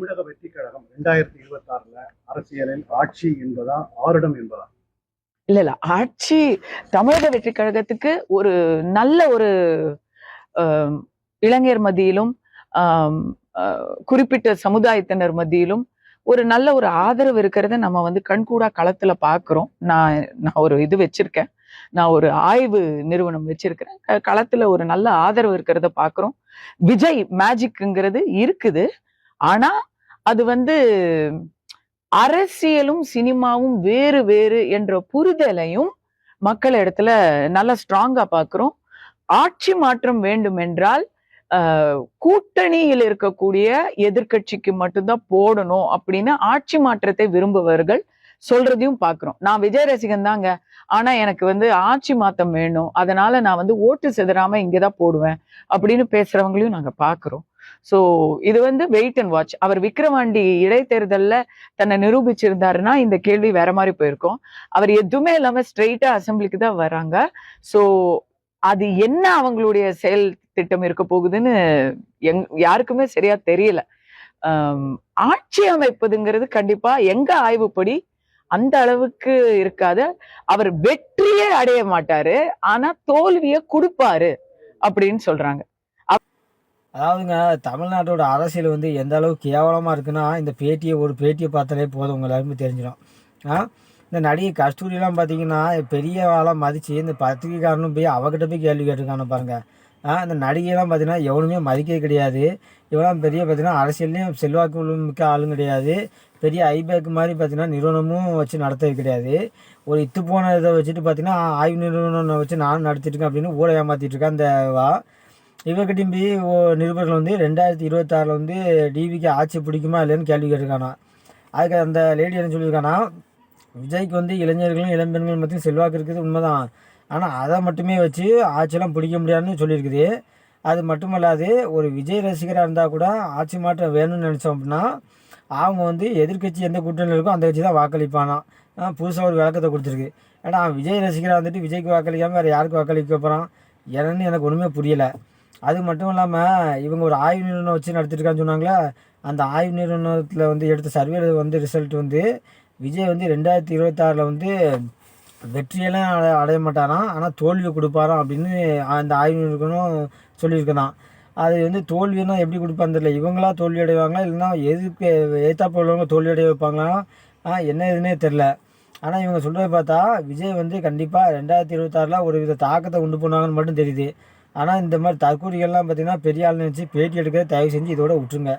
தமிழக வெற்றி கழகம் ரெண்டாயிரத்தி இருபத்தி ஆறுல அரசியலில் ஆட்சி என்பதா ஆருடம் என்பதா? இல்ல இல்ல. ஆட்சி தமிழக வெற்றி கழகத்துக்கு ஒரு நல்ல ஒரு இளைஞர் மத்தியிலும் ஆஹ், குறிப்பிட்ட சமுதாயத்தினர் மத்தியிலும் ஒரு நல்ல ஒரு ஆதரவு இருக்கிறத நம்ம வந்து கண்கூடா களத்துல பாக்குறோம். நான் நான் ஒரு இது வச்சிருக்கேன். நான் ஒரு ஆய்வு நிறுவனம் வச்சிருக்கிறேன். க- களத்துல ஒரு நல்ல ஆதரவு இருக்கிறத பாக்குறோம். விஜய் மேஜிக்ங்கிறது இருக்குது. ஆனா அது வந்து அரசியலும் சினிமாவும் வேறு வேறு என்ற புரிதலையும் மக்கள் இடத்துல நல்லா ஸ்ட்ராங்கா பாக்குறோம். ஆட்சி மாற்றம் வேண்டும் என்றால் ஆஹ், கூட்டணியில் இருக்கக்கூடிய எதிர்க்கட்சிக்கு மட்டும்தான் போடணும் அப்படின்னு ஆட்சி மாற்றத்தை விரும்புபவர்கள் சொல்றதையும் பாக்குறோம். நான் விஜய் ரசிகன் தாங்க. ஆனா எனக்கு வந்து ஆட்சி மாற்றம் வேணும். அதனால நான் வந்து ஓட்டு சிதறாம இங்கதான் போடுவேன் அப்படின்னு பேசுறவங்களையும் நாங்க பாக்குறோம். சோ இது வந்து வெயிட் அண்ட் வாட்ச் அவர் விக்ரவாண்டி இடைத்தேர்தலில் தன்னை நிரூபிச்சிருந்தாருன்னா இந்த கேள்வி வேற மாதிரி போயிருக்கும். அவர் எதுவுமே இல்லாம ஸ்ட்ரெயிட்டா அசம்பிளிக்கு தான் வராங்க. சோ அது என்ன அவங்களுடைய செயல் திட்டம் இருக்க போகுதுன்னு எங் யாருக்குமே சரியா தெரியல. ஆட்சி அமைப்பதுங்கிறது கண்டிப்பா எங்க ஆய்வுப்படி அந்த அளவுக்கு இருக்காது. அவர் வெற்றியே அடைய மாட்டாரு. ஆனா தோல்வியை கொடுப்பாரு அப்படின்னு சொல்றாங்க. அதாவதுங்க தமிழ்நாட்டோட அரசியல் வந்து எந்த அளவுக்கு கேவலமாக இருக்குன்னா இந்த பேட்டியை ஒரு பேட்டியை பார்த்தாலே போதும் உங்கள் எல்லாருமே தெரிஞ்சிடும். ஆ? இந்த நடிகை கஸ்தூரியெல்லாம் பார்த்தீங்கன்னா பெரிய ஆளாக மதித்து இந்த பத்திரிகைக்காரனும் போய் அவகிட்ட போய் கேள்வி கேட்டிருக்கானு பாருங்கள் ஆ? இந்த நடிகைலாம் பார்த்தீங்கன்னா எவனுமே மதிக்கவே கிடையாது. இவெல்லாம் பெரிய பார்த்தீங்கன்னா அரசியல்லையும் செல்வாக்கு மிக்க ஆளும் கிடையாது. பெரிய ஐபேக் மாதிரி பார்த்தீங்கன்னா நிறுவனமும் வச்சு நடத்துறது கிடையாது. ஒரு இத்து போன இதை வச்சுட்டு பார்த்தீங்கன்னா ஆய்வு நிறுவனம் வச்சு நானும் நடத்திட்டுருக்கேன் அப்படின்னு ஊரை ஏமாற்றிட்டு இருக்கேன் அந்த இவர்கிட்டையும் போய் ஓ- நிருபர்கள் வந்து ரெண்டாயிரத்தி இருபத்தாறில் வந்து டிவிக்கு ஆட்சி பிடிக்குமா இல்லைன்னு கேள்வி கேட்டிருக்கானா. அதுக்கு அந்த லேடி என்ன சொல்லியிருக்கானா விஜய்க்கு வந்து இளைஞர்களும் இளம்பெண்கள் மத்தியும் செல்வாக்கு இருக்குது உண்மைதான். ஆனால் அதை மட்டுமே வச்சு ஆட்சியெல்லாம் பிடிக்க முடியாதுன்னு சொல்லியிருக்குது. அது மட்டுமல்லாது ஒரு விஜய் ரசிகராக இருந்தால் கூட ஆட்சி மாற்றம் வேணும்னு நினச்சோம் அப்படின்னா அவங்க வந்து எதிர்க்கட்சி எந்த கூட்டணியில் இருக்கோ அந்த கட்சி தான் வாக்களிப்பானா புதுசாக ஒரு விளக்கத்தை கொடுத்துருக்கு. ஏன்னா விஜய் ரசிகராக வந்துட்டு விஜய்க்கு வாக்களிக்காமல் வேறு யாருக்கு வாக்களிக்க போகிறான் என்னன்னு எனக்கு ஒன்றுமே புரியலை. அது மட்டும் இல்லாமல் இவங்க ஒரு ஆய்வு நிறுவனம் வச்சு நடத்திட்டுருக்கான்னு சொன்னாங்களே அந்த ஆய்வு நிறுவனத்தில் வந்து எடுத்த சர்வேல வந்து ரிசல்ட் வந்து விஜய் வந்து ரெண்டாயிரத்தி இருபத்தாறில் வந்து வெற்றியெல்லாம் அடைய அடைய மாட்டாராம் ஆனால் தோல்வி கொடுப்பாராம் அப்படின்னு அந்த ஆய்வு நிறுவனம் சொல்லியிருக்கதான். அது வந்து தோல்வின்னா எப்படி கொடுப்பான்னு தெரியல. இவங்களா தோல்வி அடைவாங்களா இல்லைன்னா எதுக்கு ஏத்தாப்பு உள்ளவங்க தோல்வி அடைய வைப்பாங்களா? என்ன இதுன்னே தெரில ஆனால் இவங்க சொல்கிறத பார்த்தா விஜய் வந்து கண்டிப்பாக ரெண்டாயிரத்தி இருபத்தாறில் ஒரு வித தாக்கத்தை கொண்டு போனாங்கன்னு மட்டும் தெரியுது. ஆனால் இந்த மாதிரி தற்கூரிகள்லாம் பார்த்தீங்கன்னா பெரிய ஆள் நினச்சி பேட்டி எடுக்க தயவு செஞ்சு இதோட விட்டுருங்க.